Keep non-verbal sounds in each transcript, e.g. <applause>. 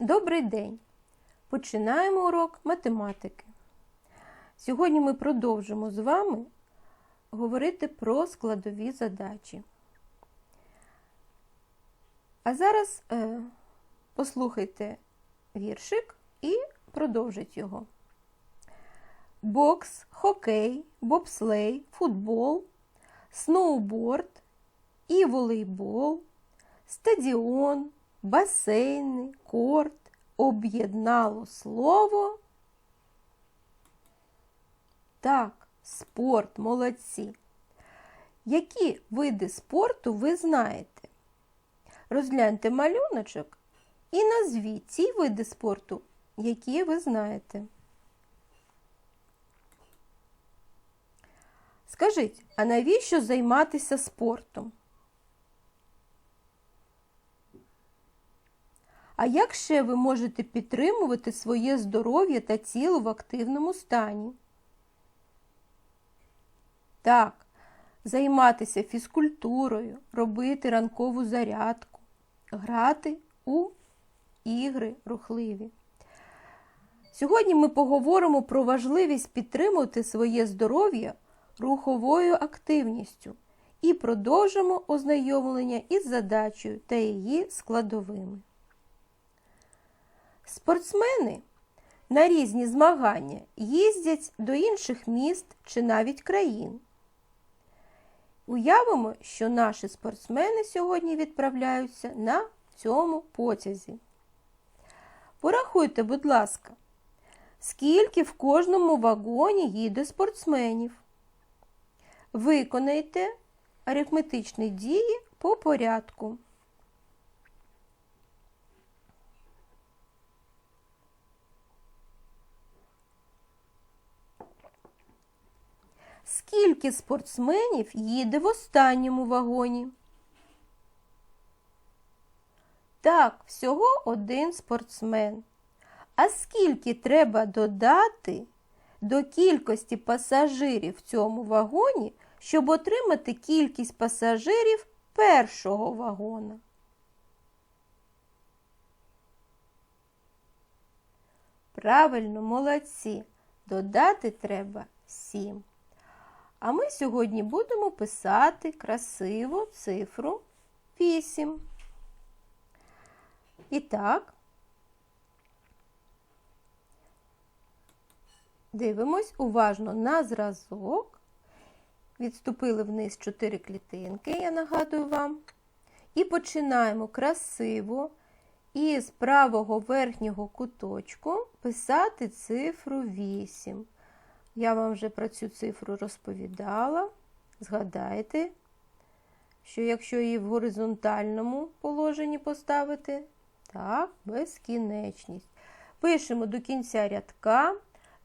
Добрий день! Починаємо урок математики. Сьогодні ми продовжимо з вами говорити про складові задачі. А зараз е, послухайте віршик і продовжіть його. Бокс, хокей, бобслей, футбол, сноуборд і волейбол, стадіон, басейни, корт об'єднало слово. Так, спорт, молодці. Які види спорту ви знаєте? Розгляньте малюночок і назвіть ті види спорту, які ви знаєте. Скажіть, а навіщо займатися спортом? А як ще ви можете підтримувати своє здоров'я та тіло в активному стані? Так, займатися фізкультурою, робити ранкову зарядку, грати у ігри рухливі. Сьогодні ми поговоримо про важливість підтримувати своє здоров'я руховою активністю і продовжимо ознайомлення із задачею та її складовими. Спортсмени на різні змагання їздять до інших міст чи навіть країн. Уявимо, що наші спортсмени сьогодні відправляються на цьому потязі. Порахуйте, будь ласка, скільки в кожному вагоні їде спортсменів. Виконайте арифметичні дії по порядку. Скільки спортсменів їде в останньому вагоні? Так, всього один спортсмен. А скільки треба додати до кількості пасажирів в цьому вагоні, щоб отримати кількість пасажирів першого вагона? Правильно, молодці. Додати треба 7. А ми сьогодні будемо писати красиву цифру 8. І так, дивимось уважно на зразок. Відступили вниз 4 клітинки, я нагадую вам. І починаємо красиво із правого верхнього куточку писати цифру 8. Я вам вже про цю цифру розповідала. Згадайте, що якщо її в горизонтальному положенні поставити, так, безкінечність. Пишемо до кінця рядка,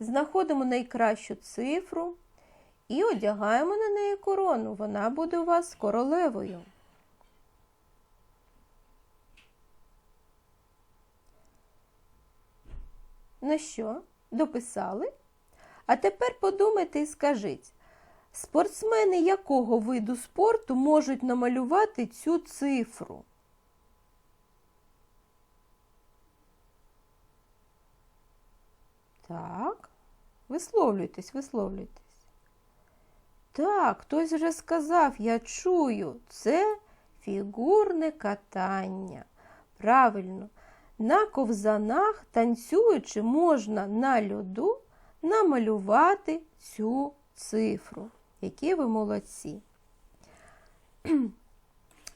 знаходимо найкращу цифру і одягаємо на неї корону. Вона буде у вас королевою. Ну що, дописали? А тепер подумайте і скажіть, спортсмени якого виду спорту можуть намалювати цю цифру? Так, висловлюйтесь, висловлюйтесь. Так, хтось вже сказав, я чую, це фігурне катання. Правильно, на ковзанах танцюючи можна на льоду намалювати цю цифру. Які ви молодці. <clears throat>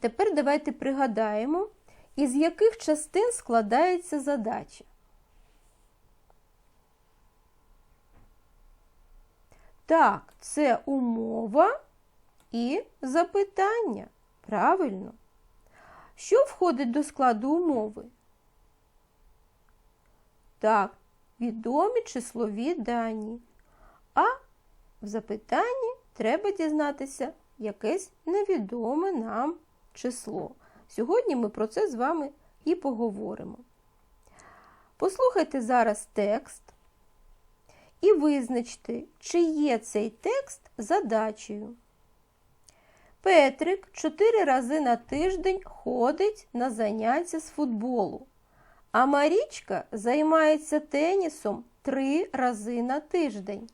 Тепер давайте пригадаємо, із яких частин складається задача. Так, це умова і запитання. Правильно. Що входить до складу умови? Так, відомі числові дані. А в запитанні треба дізнатися якесь невідоме нам число. Сьогодні ми про це з вами і поговоримо. Послухайте зараз текст і визначте, чи є цей текст задачею. Петрик чотири рази на тиждень ходить на заняття з футболу. А Марічка займається тенісом три рази на тиждень.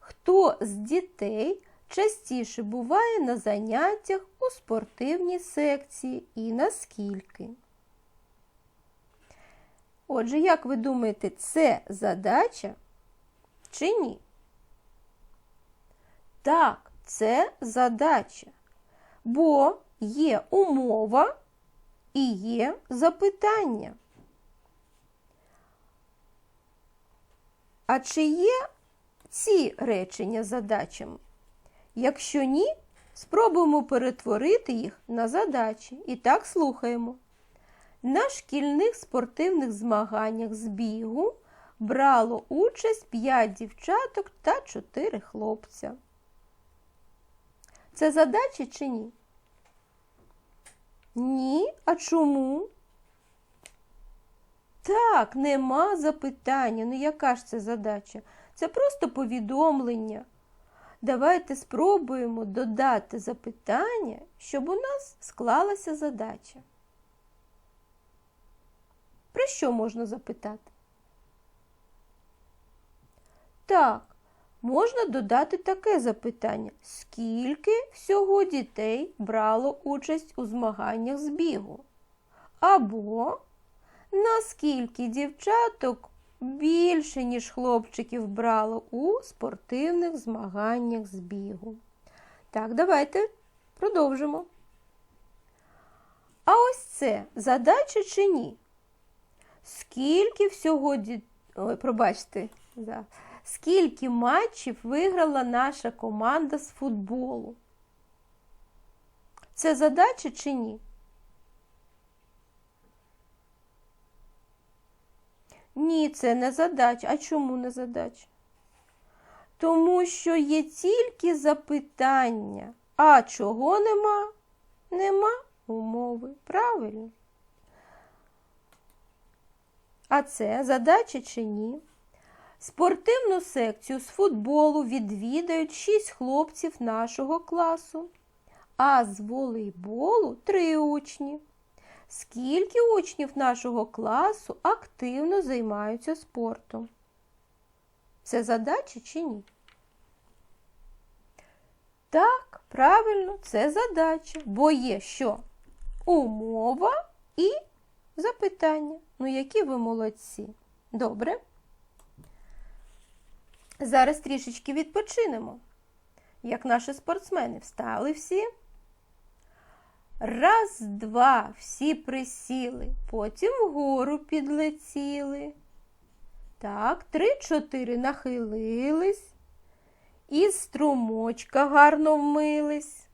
Хто з дітей частіше буває на заняттях у спортивній секції і наскільки? Отже, як ви думаєте, це задача чи ні? Так, це задача, бо є умова і є запитання. А чи є ці речення задачами? Якщо ні, спробуємо перетворити їх на задачі. І так слухаємо. На шкільних спортивних змаганнях з бігу брало участь 5 дівчаток та 4 хлопця. Це задачі чи ні? Ні. А чому? Так, нема запитання. Ну яка ж це задача? Це просто повідомлення. Давайте спробуємо додати запитання, щоб у нас склалася задача. Про що можна запитати? Так, можна додати таке запитання. Скільки всього дітей брало участь у змаганнях з бігу? Або наскільки дівчаток більше, ніж хлопчиків брало у спортивних змаганнях з бігу? Так, давайте продовжимо. А ось це задача чи ні? Скільки всього ді... Ой, пробачте, да. скільки матчів виграла наша команда з футболу? Це задача чи ні? Ні, це не задача. А чому не задача? Тому що є тільки запитання. А чого нема? Нема умови. Правильно? А це задача чи ні? Спортивну секцію з футболу відвідають 6 хлопців нашого класу, а з волейболу 3 учні. Скільки учнів нашого класу активно займаються спортом? Це задача чи ні? Так, правильно, це задача, бо є що? Умова і запитання. Ну, які ви молодці? Добре. Зараз трішечки відпочинемо. Як наші спортсмени встали всі. Раз, два, всі присіли, потім вгору підлетіли. Так, три-чотири нахилились, із струмочка гарно вмились.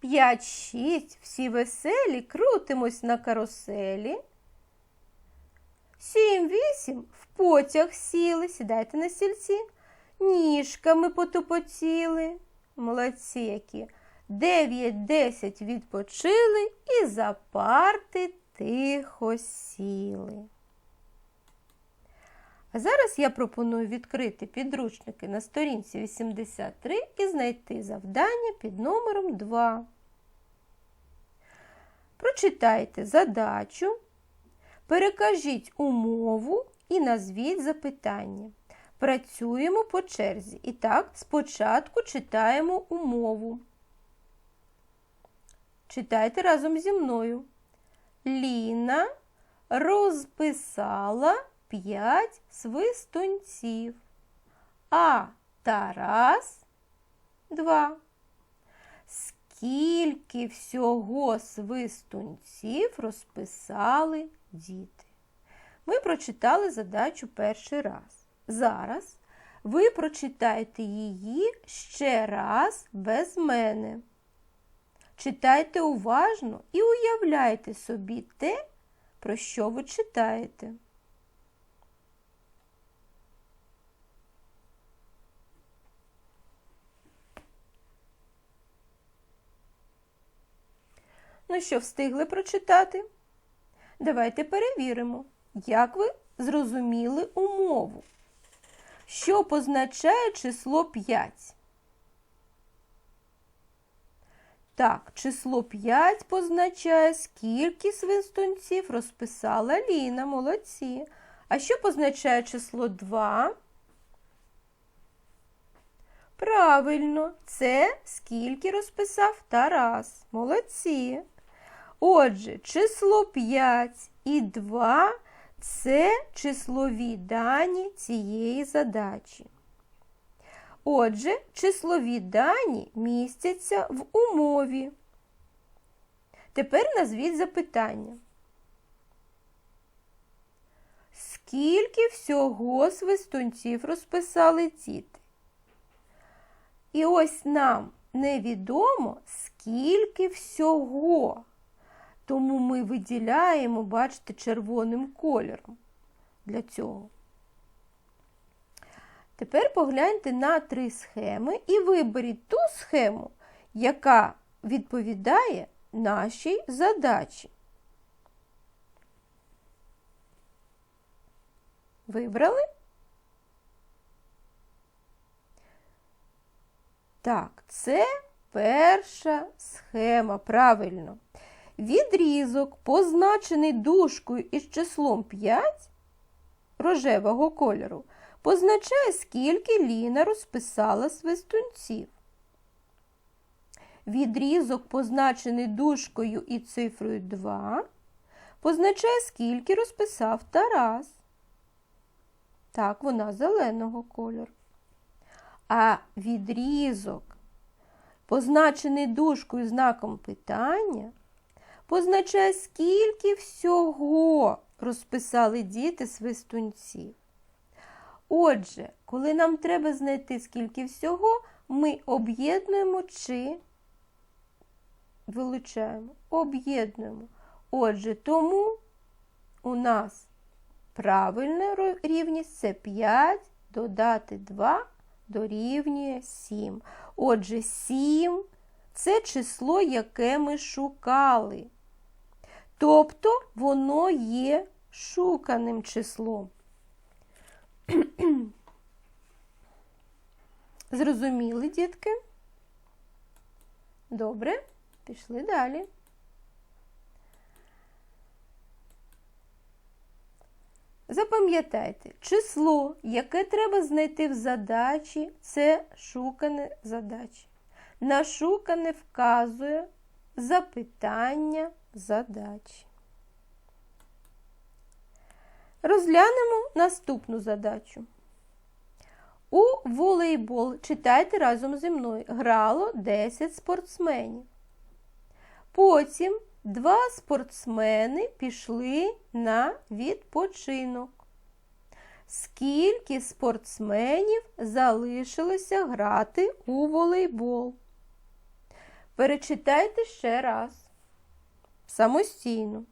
П'ять-шість, всі веселі, крутимось на каруселі. Сім-вісім в потяг сіли, сідайте на сільці, ніжками потупотіли. Молодці які. Дев'ять-десять відпочили і за парти тихо сіли. А зараз я пропоную відкрити підручники на сторінці 83 і знайти завдання під номером 2. Прочитайте задачу, перекажіть умову і назвіть запитання. Працюємо по черзі. І так, спочатку читаємо умову. Читайте разом зі мною. Ліна розписала п'ять свистунців, а Тарас два. Скільки всього свистунців розписали діти? Ми прочитали задачу перший раз. Зараз ви прочитаєте її ще раз без мене. Читайте уважно і уявляйте собі те, про що ви читаєте. Ну що, встигли прочитати? Давайте перевіримо, як ви зрозуміли умову. Що позначає число 5? Так, число 5 позначає, скільки свистунців розписала Ліна. Молодці. А що позначає число 2? Правильно, це скільки розписав Тарас. Молодці. Отже, число 5 і 2 це числові дані цієї задачі. Отже, числові дані містяться в умові. Тепер назвіть запитання. Скільки всього свистунців розписали діти? І ось нам невідомо, скільки всього. Тому ми виділяємо, бачите, червоним кольором для цього. Тепер погляньте на три схеми і виберіть ту схему, яка відповідає нашій задачі. Вибрали? Так, це перша схема, правильно. Відрізок, позначений дужкою із числом 5 рожевого кольору, позначає, скільки Ліна розписала свистунців. Відрізок, позначений дужкою і цифрою 2, позначає, скільки розписав Тарас. Так, вона зеленого кольору. А відрізок, позначений дужкою знаком питання, позначає, скільки всього розписали діти свистунців. Отже, коли нам треба знайти скільки всього, ми об'єднуємо чи вилучаємо. Об'єднуємо. Отже, тому у нас правильна рівність це 5 додати 2 дорівнює 7. Отже, 7 це число, яке ми шукали. Тобто воно є шуканим числом. Зрозуміли, дітки? Добре, пішли далі. Запам'ятайте, число, яке треба знайти в задачі, це шукане задачі. На шукане вказує запитання задачі. Розглянемо наступну задачу. У волейбол читайте разом зі мною. Грало 10 спортсменів. Потім два спортсмени пішли на відпочинок. Скільки спортсменів залишилося грати у волейбол? Перечитайте ще раз. Самостійно.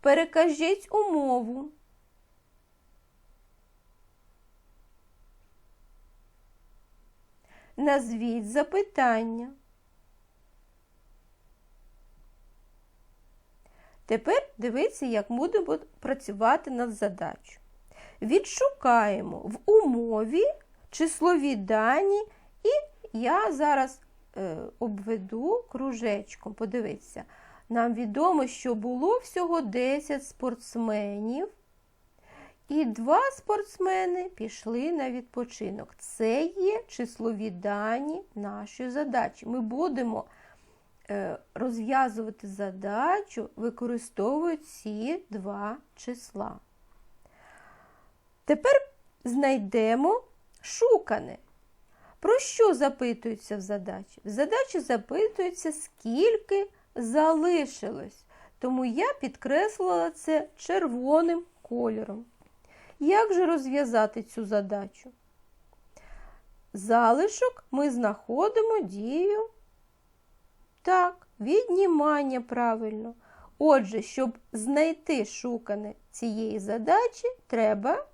Перекажіть умову. Назвіть запитання. Тепер дивіться, як будемо працювати над задачою. Відшукаємо в умові числові дані, і я зараз е, обведу кружечком. Подивіться, нам відомо, що було всього 10 спортсменів. І два спортсмени пішли на відпочинок. Це є числові дані нашої задачі. Ми будемо е, розв'язувати задачу, використовуючи ці два числа. Тепер знайдемо шукане. Про що запитується в задачі? В задачі запитується, скільки залишилось. Тому я підкреслила це червоним кольором. Як же розв'язати цю задачу? Залишок ми знаходимо дію. Так, віднімання правильно. Отже, щоб знайти шукане цієї задачі, треба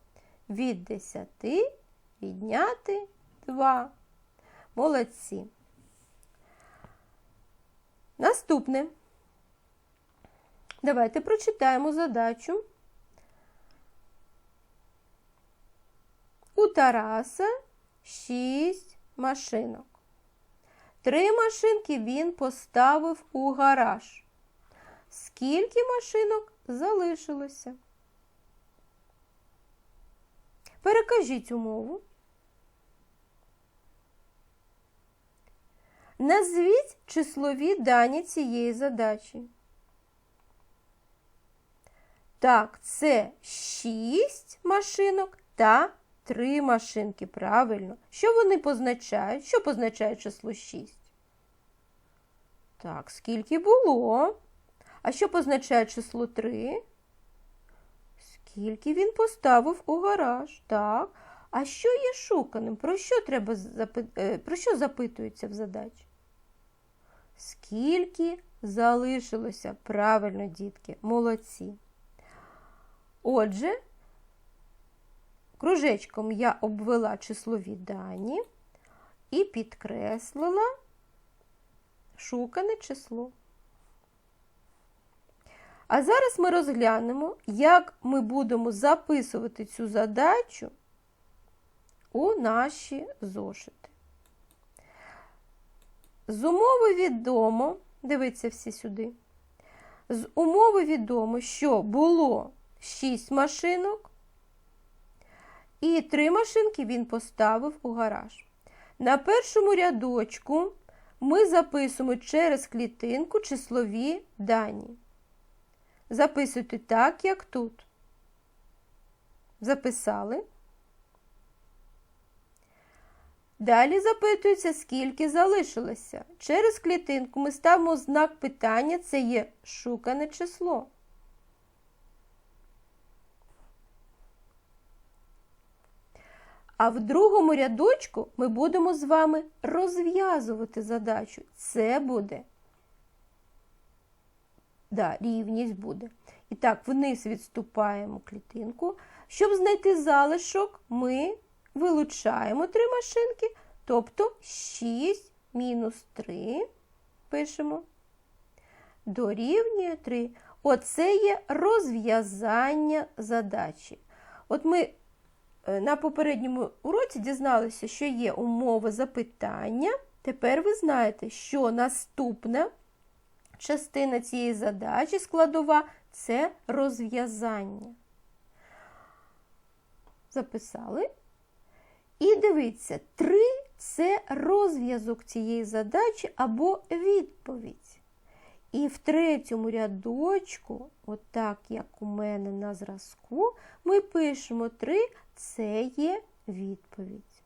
від 10 відняти 2. Молодці. Наступне. Давайте прочитаємо задачу. У Тараса 6 машинок. Три машинки він поставив у гараж. Скільки машинок залишилося? Перекажіть умову. Назвіть числові дані цієї задачі. Так, це 6 машинок та 3 машинки. Правильно. Що вони позначають? Що позначає число 6? Так, скільки було? А що позначає число 3? Скільки він поставив у гараж? Так. А що є шуканим? Про що треба запи... е, про що запитується в задачі? Скільки залишилося? Правильно, дітки, молодці. Отже, кружечком я обвела числові дані і підкреслила шукане число. А зараз ми розглянемо, як ми будемо записувати цю задачу у наші зошити. З умови відомо, дивіться всі сюди, з умови відомо, що було 6 машинок, і 3 машинки він поставив у гараж. На першому рядочку ми записуємо через клітинку числові дані. Записуйте так, як тут. Записали. Далі запитується, скільки залишилося. Через клітинку ми ставимо знак питання, це є шукане число. А в другому рядочку ми будемо з вами розв'язувати задачу. Це буде да, рівність буде. І так, вниз відступаємо клітинку. Щоб знайти залишок, ми вилучаємо три машинки, тобто 6 мінус 3 пишемо. Дорівнює 3. Оце є розв'язання задачі. От ми на попередньому уроці дізналися, що є умова запитання. Тепер ви знаєте, що наступна частина цієї задачі складова це розв'язання. Записали. І дивіться, 3 це розв'язок цієї задачі або відповідь. І в третьому рядочку, отак, як у мене на зразку, ми пишемо 3 це є відповідь.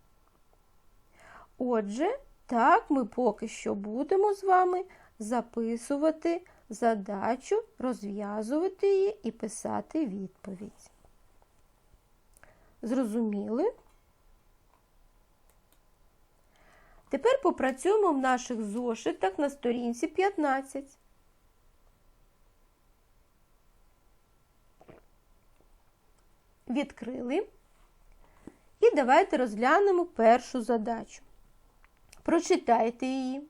Отже, так ми поки що будемо з вами записувати задачу, розв'язувати її і писати відповідь. Зрозуміли? Тепер попрацюємо в наших зошитах на сторінці 15. Відкрили. І давайте розглянемо першу задачу. Прочитайте її.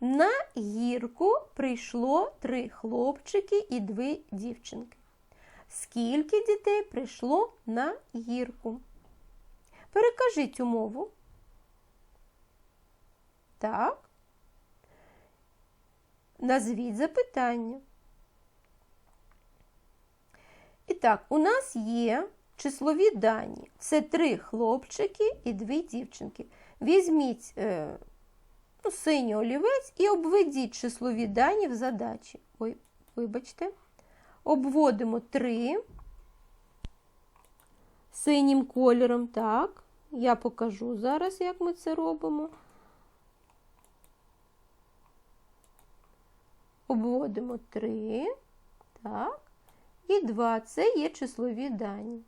На гірку прийшло три хлопчики і дві дівчинки. Скільки дітей прийшло на гірку? Перекажіть умову. Так. Назвіть запитання. І так, у нас є числові дані. Це три хлопчики і дві дівчинки. Візьміть е, ну, синій олівець і обведіть числові дані в задачі. Ой, вибачте. Обводимо 3 синім кольором. Так, я покажу зараз, як ми це робимо. Обводимо 3, так, і 2 це є числові дані.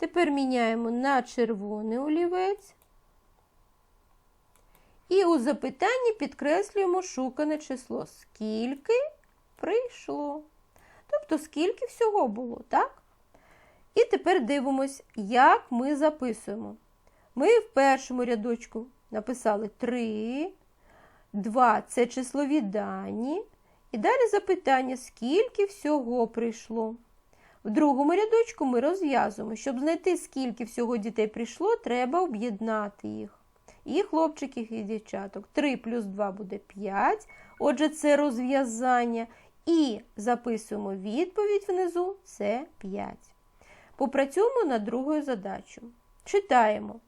Тепер міняємо на червоний олівець. І у запитанні підкреслюємо шукане число. Скільки прийшло. Тобто, скільки всього було, так? І тепер дивимось, як ми записуємо. Ми в першому рядочку написали 3, 2 це числові дані. І далі запитання, скільки всього прийшло. В другому рядочку ми розв'язуємо. Щоб знайти, скільки всього дітей прийшло, треба об'єднати їх. і хлопчиків, і дівчаток. 3 плюс 2 буде 5. Отже, це розв'язання. І записуємо відповідь внизу це 5. Попрацюємо над другою задачею. Читаємо.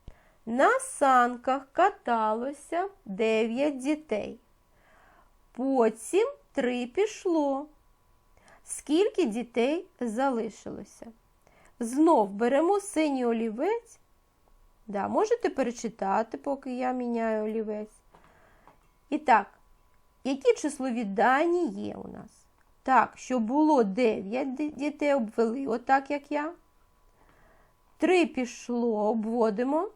На санках каталося 9 дітей. Потім 3 пішло. Скільки дітей залишилося? Знов беремо синій олівець. Да, можете перечитати, поки я міняю олівець. І так, які числові дані є у нас? Так, що було 9 дітей обвели, отак, як я. 3 пішло, обводимо.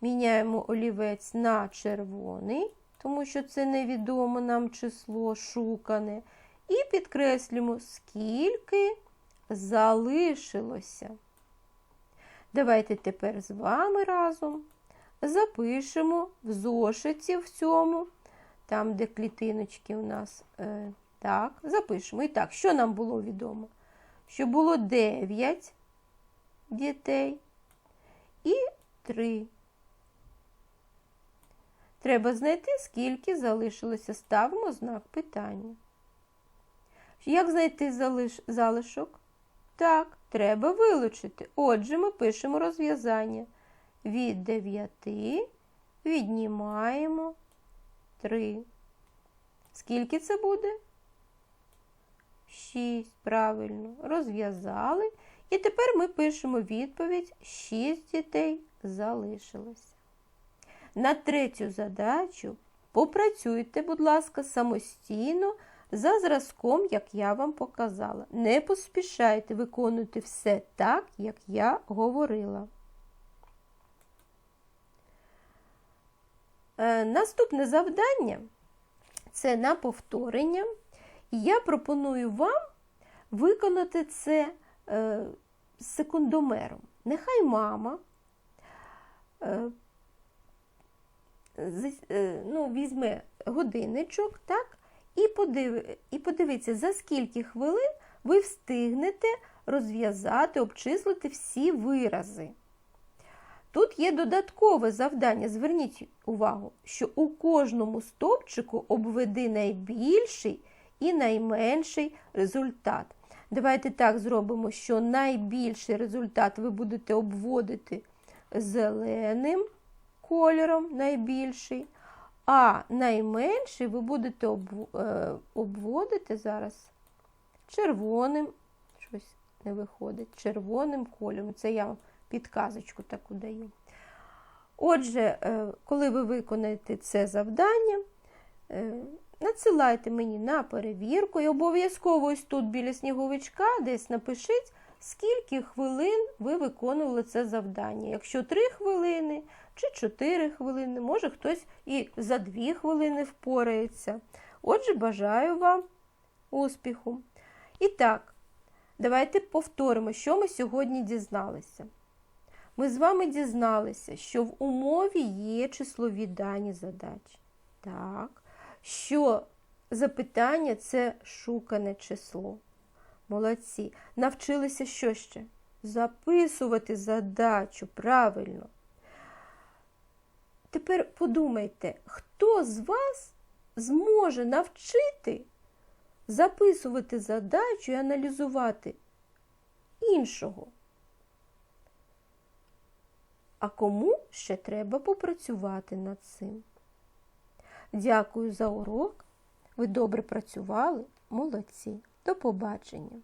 Міняємо олівець на червоний, тому що це невідоме нам число шукане. І підкреслюємо, скільки залишилося. Давайте тепер з вами разом запишемо в зошиті в цьому, там, де клітиночки у нас. Е, так, запишемо. І так, що нам було відомо? Що було 9 дітей і 3. Треба знайти, скільки залишилося. Ставимо знак питання. Як знайти залиш... залишок? Так, треба вилучити. Отже, ми пишемо розв'язання. Від 9 віднімаємо 3. Скільки це буде? 6. Правильно. Розв'язали. І тепер ми пишемо відповідь: 6 дітей залишилося. На третю задачу попрацюйте, будь ласка, самостійно за зразком, як я вам показала. Не поспішайте виконувати все так, як я говорила. Е, наступне завдання це на повторення. І я пропоную вам виконати це е, секундомером. Нехай мама е, ну, візьме годинничок, так, і, подив... і подивіться, за скільки хвилин ви встигнете розв'язати, обчислити всі вирази. Тут є додаткове завдання. Зверніть увагу, що у кожному стовпчику обведи найбільший і найменший результат. Давайте так зробимо, що найбільший результат ви будете обводити зеленим кольором, найбільший, а найменший ви будете е, обводити зараз червоним, щось не виходить, червоним кольором. Це я вам підказочку таку даю. Отже, е, коли ви виконаєте це завдання, е, надсилайте мені на перевірку і обов'язково ось тут біля сніговичка десь напишіть, скільки хвилин ви виконували це завдання. Якщо 3 хвилини чи 4 хвилини, може хтось і за 2 хвилини впорається. Отже, бажаю вам успіху. І так, давайте повторимо, що ми сьогодні дізналися. Ми з вами дізналися, що в умові є числові дані задач. Так, що запитання це шукане число. Молодці. Навчилися що ще? Записувати задачу правильно. Тепер подумайте, хто з вас зможе навчити записувати задачу і аналізувати іншого? А кому ще треба попрацювати над цим? Дякую за урок. Ви добре працювали. Молодці. До побачення.